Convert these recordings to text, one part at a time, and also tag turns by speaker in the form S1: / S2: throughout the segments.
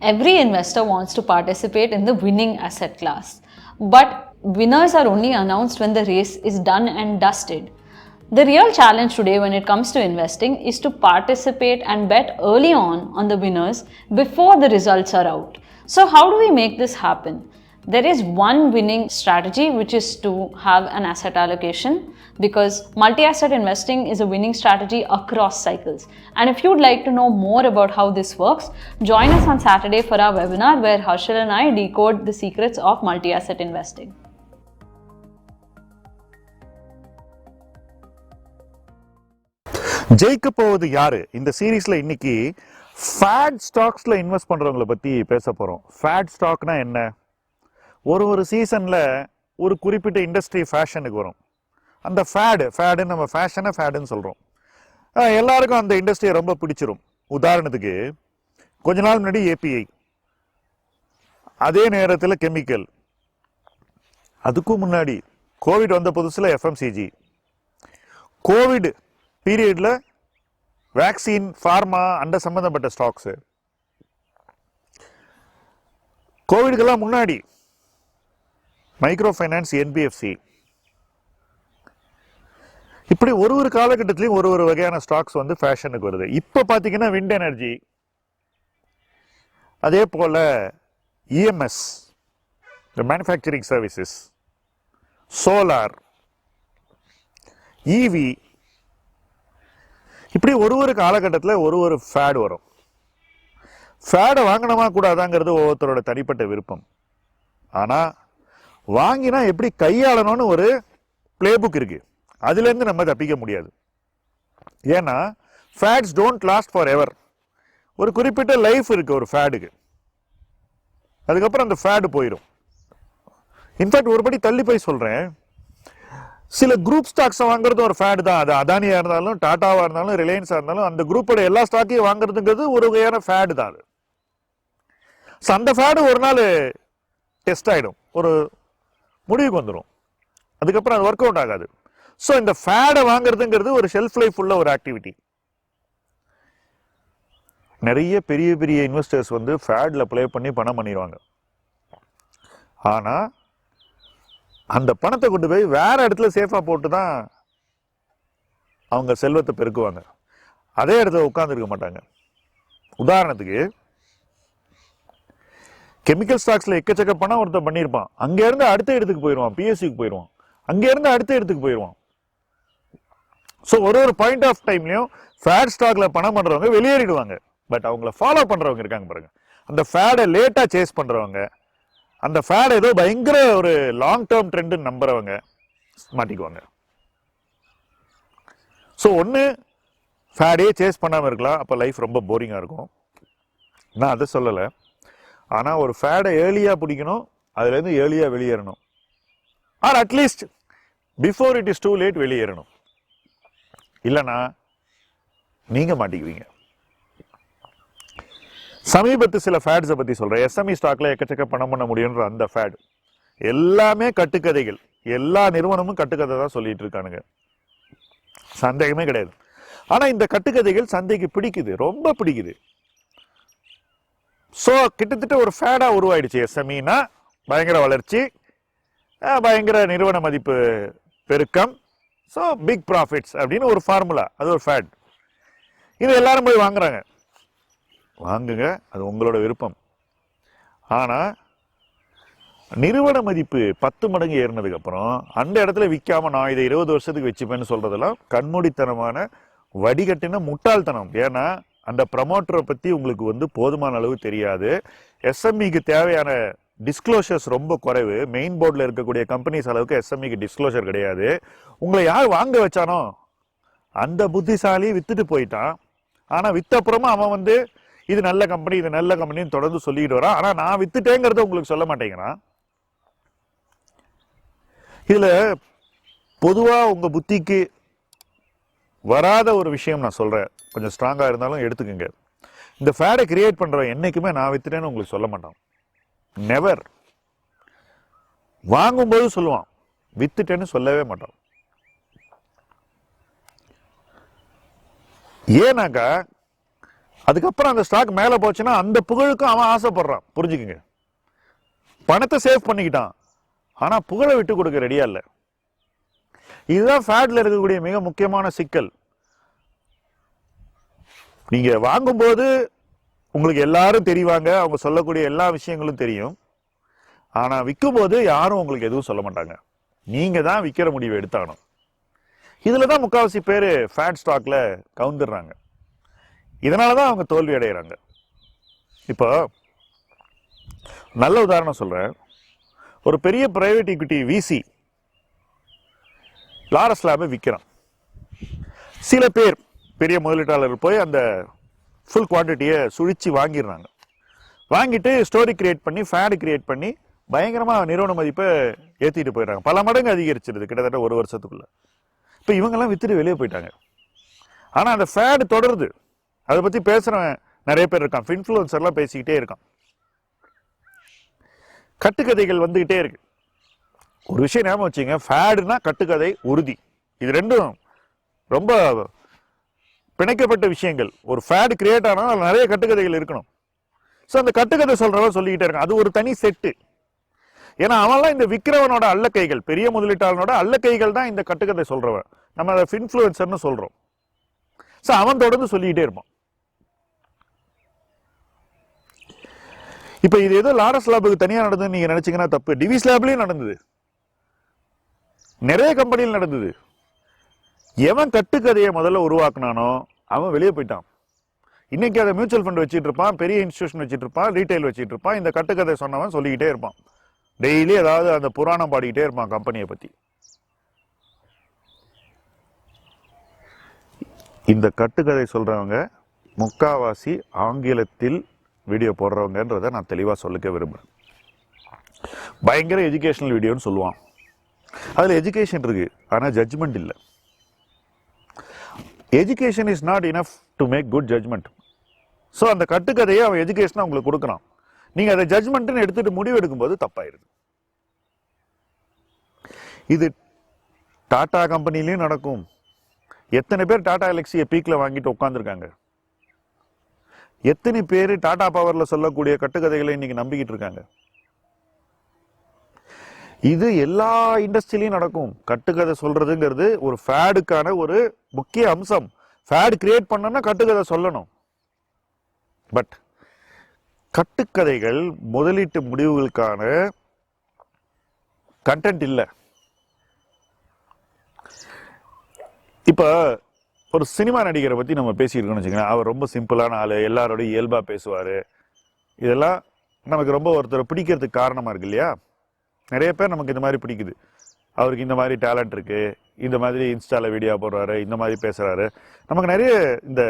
S1: Every investor wants to participate in the winning asset class. But winners are only announced when the race is done and dusted. The real challenge today when it comes to investing is to participate and bet early on on the winners before the results are out. So, how do we make this happen? There is one winning strategy which is to have an asset allocation because multi asset investing is a winning strategy across cycles. And if you'd like to know more about how this works, join us on Saturday for our webinar where Harshal and I decode the secrets of multi asset investing.
S2: ஜெயிக்க போவது யாரு இந்த சீரீஸ்ல இன்னைக்கு fat ஸ்டாக்ஸ்ல invest பண்றவங்கள பத்தி பேச போறோம் fat ஸ்டாக்னா என்ன ஒரு ஒரு சீசனில் ஒரு குறிப்பிட்ட இண்டஸ்ட்ரி ஃபேஷனுக்கு வரும். அந்த ஃபேடு ஃபேடு நம்ம ஃபேஷனை ஃபேடுன்னு சொல்கிறோம் எல்லாருக்கும் அந்த இண்டஸ்ட்ரியை ரொம்ப பிடிச்சிரும். உதாரணத்துக்கு கொஞ்ச நாள் முன்னாடி ஏபிஐ அதே நேரத்தில் கெமிக்கல் அதுக்கும் முன்னாடி கோவிட் வந்த புதுசில் எஃப்எம்சிஜி கோவிட் பீரியடில் வேக்சின் ஃபார்மா அந்த சம்மந்தப்பட்ட ஸ்டாக்ஸ் கோவிடுக்கெல்லாம் முன்னாடி மைக்ரோ ஃபைனான்ஸ் என்பிஎஃப்சி இப்படி ஒரு ஒரு காலகட்டத்திலையும் ஒரு ஒரு வகையான ஸ்டாக்ஸ் வந்து ஃபேஷனுக்கு வருது. இப்போ பார்த்தீங்கன்னா விண்ட் எனர்ஜி அதே போல் இஎம்எஸ் இந்த மேனுஃபேக்சரிங் சர்வீசஸ் சோலார் ஈவி இப்படி ஒரு ஒரு காலகட்டத்தில் ஒரு ஒரு ஃபேடு வரும். ஃபேடை வாங்கணுமா கூடாதாங்கிறது ஒவ்வொருத்தரோட தனிப்பட்ட விருப்பம். ஆனால் வாங்கினா எப்படி கையாளணும்னு ஒரு பிளேபுக் இருக்கு. அதுலேருந்து நம்ம தப்பிக்க முடியாது. ஏன்னா fads don't last for ever ஒரு குறிப்பிட்ட லைஃப் இருக்குது ஒரு ஃபேடுக்கு அதுக்கப்புறம் அந்த ஃபேடு போயிடும் இன்ஃபேக்ட் ஒருபடி தள்ளி போய் சொல்கிறேன் சில குரூப் ஸ்டாக்ஸை வாங்குறது ஒரு ஃபேடு தான். அது அதானியாக இருந்தாலும் டாட்டாவாக இருந்தாலும் ரிலையன்ஸாக இருந்தாலும் அந்த குரூப்போட எல்லா ஸ்டாக்கையும் வாங்குறதுங்கிறது ஒரு வகையான ஃபேடு தான் அது. So, அந்த ஃபேடு ஒரு நாள் டெஸ்ட் ஆகிடும் ஒரு முடிவுக்கு வந்துடும் அதுக்கப்புறம் அது ஒர்க் அவுட் ஆகாது. ஸோ இந்த ஃபேடை வாங்குறதுங்கிறது ஒரு ஷெல்ஃப் லைஃப் உள்ள ஒரு ஆக்டிவிட்டி நிறைய பெரிய பெரிய இன்வெஸ்டர்ஸ் வந்து ஃபேடில் ப்ளே பண்ணி பணம் பண்ணிடுவாங்க ஆனால் அந்த பணத்தை கொண்டு போய் வேற இடத்துல சேஃபாக போட்டு தான் அவங்க செல்வத்தை பெருக்குவாங்க. அதே இடத்துல உட்காந்துருக்க மாட்டாங்க. உதாரணத்துக்கு கெமிக்கல் ஸ்டாக்ஸ்ல எக்கச்சக்க பணம் ஒருத்தர் பண்ணியிருப்பான். அங்கேருந்து அடுத்த இடத்துக்கு போயிடுவான் பிஎஸ்சிக்கு போயிடுவான். அங்கேருந்து அடுத்த இடத்துக்கு போயிடுவான். ஸோ ஒரு ஒரு பாயிண்ட் ஆஃப் டைம்லையும் ஃபேட் ஸ்டாக்ல பணம் பண்றவங்க வெளியேறிடுவாங்க. பட் அவங்கள ஃபாலோ பண்றவங்க இருக்காங்க பாருங்க. அந்த ஃபேடை லேட்டாக சேஸ் பண்றவங்க அந்த ஃபேடை ஏதோ பயங்கர ஒரு லாங் டேர்ம் ட்ரெண்டுன்னு நம்புறவங்க மாட்டிக்குவாங்க. ஸோ ஒன்று ஃபேடே சேஸ் பண்ணாமல் இருக்கலாம். அப்போ லைஃப் ரொம்ப போரிங்காக இருக்கும். நான் அதை சொல்லலை. ஆனால் ஒரு ஃபேடை ஏர்லியாக பிடிக்கணும் அதுலேருந்து ஏர்லியாக வெளியேறணும். Or at least before it is too late வெளியேறணும். இல்லைன்னா நீங்கள் மாட்டிக்குவீங்க. சமீபத்து சில ஃபேட்ஸை பற்றி சொல்கிறேன் எஸ்எம்இ ஸ்டாக்ல எக்கச்சக்க பணம் பண்ண முடியுன்ற அந்த ஃபேட் எல்லாமே கட்டுக்கதைகள். எல்லா நிறுவனமும் கட்டுக்கதை தான் சொல்லிட்டு இருக்கானுங்க. சந்தேகமே கிடையாது. ஆனால் இந்த கட்டுக்கதைகள் சந்தைக்கு பிடிக்குது. ரொம்ப பிடிக்குது. ஸோ கிட்டத்தட்ட ஒரு ஃபேடாக உருவாயிடுச்சு எஸ்எம்இனா. பயங்கர வளர்ச்சி. பயங்கர நிறுவன மதிப்பு பெருக்கம். ஸோ பிக் ப்ராஃபிட்ஸ் அப்படின்னு ஒரு ஃபார்முலா அது ஒரு ஃபேட் இது எல்லாரும் போய் வாங்குறாங்க. வாங்குங்க அது உங்களோட விருப்பம். ஆனால் நிறுவன மதிப்பு பத்து மடங்கு ஏறினதுக்கு அப்புறம் அந்த இடத்துல விற்காம நான் இதை இருபது வருஷத்துக்கு வச்சுப்பேன்னு சொல்றதெல்லாம் கண்மூடித்தனமான வடிகட்டின முட்டாள்தனம். ஏன்னா அந்த ப்ரமோட்டரை பற்றி உங்களுக்கு வந்து போதுமான அளவு தெரியாது. எஸ்எம்இக்கு தேவையான டிஸ்க்ளோஷர்ஸ் ரொம்ப குறைவு. மெயின் போர்டில் இருக்கக்கூடிய கம்பெனிஸ் அளவுக்கு எஸ்எம்இக்கு டிஸ்க்ளோஷர் கிடையாது. உங்களை யார் வாங்க வச்சானோ அந்த புத்திசாலி விற்றுட்டு போயிட்டான். ஆனால் வித்த அப்புறமா அவன் வந்து இது நல்ல கம்பெனி இது நல்ல கம்பெனின்னு தொடர்ந்து சொல்லிட்டு வரான். ஆனால் நான் வித்துட்டேங்கிறத உங்களுக்கு சொல்ல மாட்டேங்கிறான் இதில் பொதுவாக உங்கள் புத்திக்கு வராத ஒரு விஷயம் நான் சொல்கிறேன் கொஞ்சம் ஸ்ட்ராங்காக இருந்தாலும் எடுத்துக்கோங்க. இந்த ஃபேடை கிரியேட் பண்ணுற என்றைக்குமே நான் வித்துட்டேன்னு உங்களுக்கு சொல்ல மாட்டான். நெவர் வாங்கும்போது சொல்லுவான். வித்துட்டேன்னு சொல்லவே மாட்டான். ஏன்னாக்கா அதுக்கப்புறம் அந்த ஸ்டாக் மேலே போச்சுன்னா அந்த புகழுக்கும் அவன் ஆசைப்படுறான். புரிஞ்சுக்குங்க. பணத்தை சேவ் பண்ணிக்கிட்டான். ஆனால் புகழை விட்டு கொடுக்க ரெடியா இல்லை. இதுதான் ஃபேட்ல இருக்கக்கூடிய மிக முக்கியமான சிக்கல். நீங்க வாங்கும்போது உங்களுக்கு எல்லாரும் தெரிவாங்க அவங்க சொல்லக்கூடிய எல்லா விஷயங்களும் தெரியும். ஆனா விற்கும் போது யாரும் உங்களுக்கு எதுவும் சொல்ல மாட்டாங்க. நீங்க தான் விற்கிற முடிவை எடுத்தாகணும். இதுல தான் முக்கால்வாசி பேர் ஃபேட் ஸ்டாக்ல கவுந்துடுறாங்க. இதனால தான் அவங்க தோல்வி அடைகிறாங்க இப்போ நல்ல உதாரணம் சொல்கிறேன் ஒரு பெரிய பிரைவேட் ஈக்விட்டி விசி லாரஸ் லேபை விற்கிறான் சில பேர் பெரிய முதலீட்டாளர் போய் அந்த ஃபுல் குவான்டிட்டியை சுழிச்சு வாங்கிடுறாங்க. வாங்கிட்டு ஸ்டோரி கிரியேட் பண்ணி ஃபேடு கிரியேட் பண்ணி பயங்கரமாக நிறுவன மதிப்பை ஏற்றிட்டு போயிடுறாங்க. பல மடங்கு அதிகரிச்சிருது கிட்டத்தட்ட ஒரு வருஷத்துக்குள்ளே. இப்போ இவங்கெல்லாம் விற்றுட்டு வெளியே போயிட்டாங்க. ஆனால் அந்த ஃபேடு தொடருது. அதை பற்றி பேசுகிறவன் நிறைய பேர் இருக்கான். இன்ஃப்ளூயன்சர்லாம் பேசிக்கிட்டே இருக்கான். கட்டுக்கதைகள் வந்துக்கிட்டே இருக்குது ஒரு விஷயம் ஞாபகம் வச்சுங்க. ஃபேடுனா கட்டுக்கதை உறுதி. இது ரெண்டும் ரொம்ப பிணைக்கப்பட்ட விஷயங்கள். ஒரு ஃபேடு கிரியேட் ஆனால் அதில் நிறைய கட்டுக்கதைகள் இருக்கணும். ஸோ அந்த கட்டுக்கதை சொல்றவன் சொல்லிக்கிட்டே இருக்கான். அது ஒரு தனி செட்டு. ஏன்னா அவன்லாம் இந்த விக்ரவனோட அல்லக்கைகள் பெரிய முதலீட்டாளனோட அல்லக்கைகள் தான் இந்த கட்டுக்கதை சொல்கிறவன் நம்ம அதை இன்ஃப்ளூயன்சர்னு சொல்கிறோம் ஸோ அவன் தொடர்ந்து சொல்லிக்கிட்டே இருப்பான். இப்போ இது ஏதோ லாரஸ் லேபுக்கு தனியாக நடந்ததுன்னு நீங்கள் நினச்சிங்கன்னா தப்பு. டிவிஸ் லேப்லேயும் நடந்தது. நிறைய கம்பெனியில் நடந்தது. எவன் கட்டுக்கதையை முதல்ல உருவாக்குனானோ அவன் வெளியே போயிட்டான். இன்னைக்கு அதை மியூச்சுவல் ஃபண்ட் வச்சுட்டு இருப்பான் பெரிய இன்ஸ்டியூஷன் வச்சுட்டு இருப்பான் ரீட்டைல் வச்சுட்டு இருப்பான் இந்த கட்டுக்கதை சொன்னவன் சொல்லிக்கிட்டே இருப்பான். டெய்லி ஏதாவது அந்த புராணம் பாடிக்கிட்டே இருப்பான் கம்பெனியை பற்றி இந்த கட்டுக்கதை சொல்கிறவங்க முக்காவாசி ஆங்கிலத்தில் வீடியோ போடுறவங்கன்றதை நான் தெளிவாக சொல்லிக்க விரும்புகிறேன் பயங்கர எஜுகேஷனல் வீடியோன்னு சொல்லுவான். அதில் எஜுகேஷன் இருக்குது ஆனால் ஜட்ஜ்மெண்ட் இல்லை. Education is not enough to make good judgement so அந்த கட்டுக்கதையை அவன் எஜுகேஷனை உங்களுக்கு கொடுக்குறான். நீங்கள் அதை ஜட்ஜ்மெண்ட்டுன்னு எடுத்துட்டு முடிவு எடுக்கும்போது தப்பாயிருது இது டாடா கம்பெனிலையும் நடக்கும். எத்தனை பேர் டாடா எலக்ஸியை பீக்கில் வாங்கிட்டு உட்காந்துருக்காங்க எத்தனை பேர் டாடா பவரில் சொல்லக்கூடிய கட்டுக்கதைகளை இன்றைக்கி நம்பிக்கிட்டு இருக்காங்க? இது எல்லா இண்டஸ்ட்ரியிலையும் நடக்கும். கட்டுக்கதை சொல்றதுங்கிறது ஒரு ஃபேடுக்கான ஒரு முக்கிய அம்சம். ஃபேட் கிரியேட் பண்ணனா கட்டுக்கதை சொல்லணும். பட் கட்டுக்கதைகள் முதலீட்டு முடிவுகளுக்கான கண்டென்ட் இல்லை. இப்போ ஒரு சினிமா நடிகரை பற்றி நம்ம பேசியிருக்கோம்னு வச்சுக்கோங்களேன். அவர் ரொம்ப சிம்பிளான ஆள் எல்லாரோடையும் இயல்பாக பேசுவார். இதெல்லாம் நமக்கு ரொம்ப ஒருத்தர் பிடிக்கிறதுக்கு காரணமாக இருக்கு இல்லையா? நிறைய பேர் நமக்கு இந்த மாதிரி பிடிக்குது. அவருக்கு இந்த மாதிரி டேலண்ட் இருக்குது இந்த மாதிரி இன்ஸ்டாவில் வீடியோ போடுறாரு இந்த மாதிரி பேசுகிறாரு நமக்கு நிறைய இந்த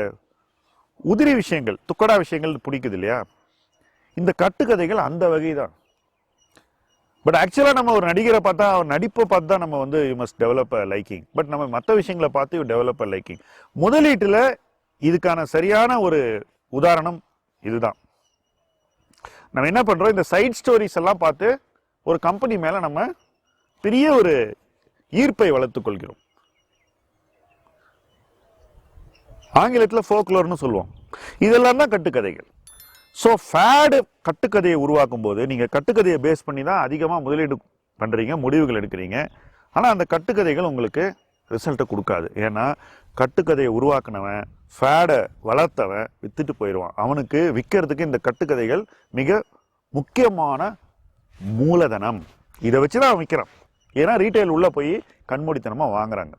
S2: உதிரி விஷயங்கள் துக்கடா விஷயங்கள் பிடிக்குது இல்லையா? இந்த கட்டுக்கதைகள் அந்த வகை தான் பட் ஆக்சுவலாக நம்ம ஒரு நடிகரை பார்த்தா அவர் நடிப்பை பார்த்து தான் நம்ம வந்து you must develop a liking but நம்ம மற்ற விஷயங்களை பார்த்து யூ டெவலப் அ லைக்கிங் முதலீட்டில் இதுக்கான சரியான ஒரு உதாரணம் இதுதான். நம்ம என்ன பண்ணுறோம் இந்த சைட் ஸ்டோரிஸ் எல்லாம் பார்த்து ஒரு கம்பெனி மேலே நம்ம பெரிய ஒரு ஈர்ப்பை வளர்த்துக்கொள்கிறோம் ஆங்கிலத்தில் ஃபோக்லோர்னு சொல்லுவோம். இதெல்லாம் தான் கட்டுக்கதைகள். ஸோ ஃபேடு கட்டுக்கதையை உருவாக்கும் போது நீங்கள் கட்டுக்கதையை பேஸ் பண்ணி தான் அதிகமாக முதலீடு பண்ணுறீங்க முடிவுகள் எடுக்கிறீங்க. ஆனால் அந்த கட்டுக்கதைகள் உங்களுக்கு ரிசல்ட்டை கொடுக்காது. ஏன்னா கட்டுக்கதையை உருவாக்குனவன் ஃபேடை வளர்த்தவன் வித்துட்டு போயிடுவான். அவனுக்கு விற்கிறதுக்கு இந்த கட்டுக்கதைகள் மிக முக்கியமான மூலதனம். இதை வச்சு தான் விற்கிறான் ஏன்னா ரீட்டைல் உள்ளே போய் கண்மூடித்தனமாக வாங்குறாங்க.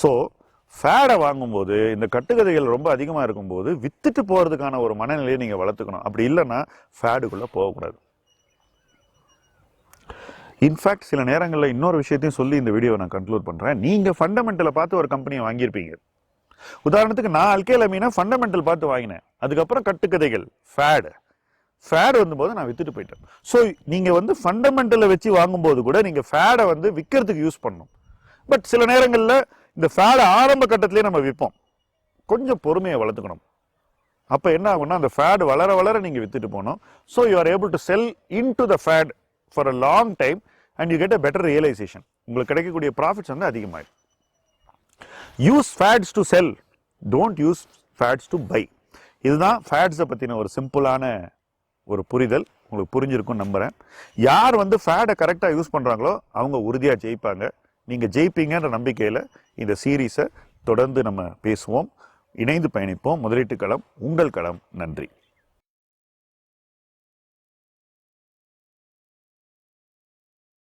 S2: ஸோ ஃபேடை வாங்கும்போது இந்த கட்டுக்கதைகள் ரொம்ப அதிகமாக இருக்கும்போது வித்துட்டு போகிறதுக்கான ஒரு மனநிலையை நீங்கள் வளர்த்துக்கணும். அப்படி இல்லைன்னா ஃபேடுக்குள்ளே போகக்கூடாது. இன்ஃபேக்ட் சில நேரங்களில் இன்னொரு விஷயத்தையும் சொல்லி இந்த வீடியோவை நான் கன்க்ளூட் பண்ணுறேன் நீங்கள் ஃபண்டமெண்டலை பார்த்து ஒரு கம்பெனியை வாங்கியிருப்பீங்க. உதாரணத்துக்கு நான் அல்கேல் அமீனா ஃபண்டமெண்டல் பார்த்து வாங்கினேன். அதுக்கப்புறம் கட்டுக்கதைகள் ஃபேடு ஃபேட் வந்தபோது நான் வித்துட்டு போயிட்டேன். ஸோ நீங்கள் வந்து ஃபண்டமெண்டலை வச்சு வாங்கும்போது கூட நீங்கள் ஃபேடை வந்து விற்கிறதுக்கு யூஸ் பண்ணணும் பட் சில நேரங்களில் இந்த ஃபேடை ஆரம்ப கட்டத்திலே நம்ம விற்போம் கொஞ்சம் பொறுமையை வளர்த்துக்கணும். அப்போ என்ன ஆகும்னா அந்த ஃபேட் வளர வளர நீங்கள் வித்துட்டு போகணும். So you are able to sell into the fad for a long time and you get a better realisation உங்களுக்கு கிடைக்கக்கூடிய ப்ராஃபிட்ஸ் வந்து அதிகமாயிடும். Use fads to sell don't use fads to buy இதுதான் ஃபேட்ஸை பற்றின ஒரு சிம்பிளான ஒரு புரிதல் உங்களுக்கு புரிஞ்சிருக்கும் நம்புகிறேன் யார் வந்து ஃபேடை கரெக்டாக யூஸ் பண்ணுறாங்களோ அவங்க உறுதியாக ஜெயிப்பாங்க. நீங்கள் ஜெயிப்பீங்கன்ற நம்பிக்கையில் இந்த சீரீஸை தொடர்ந்து நம்ம பேசுவோம். இணைந்து பயணிப்போம். முதலீட்டு களம் உங்கள் களம். நன்றி.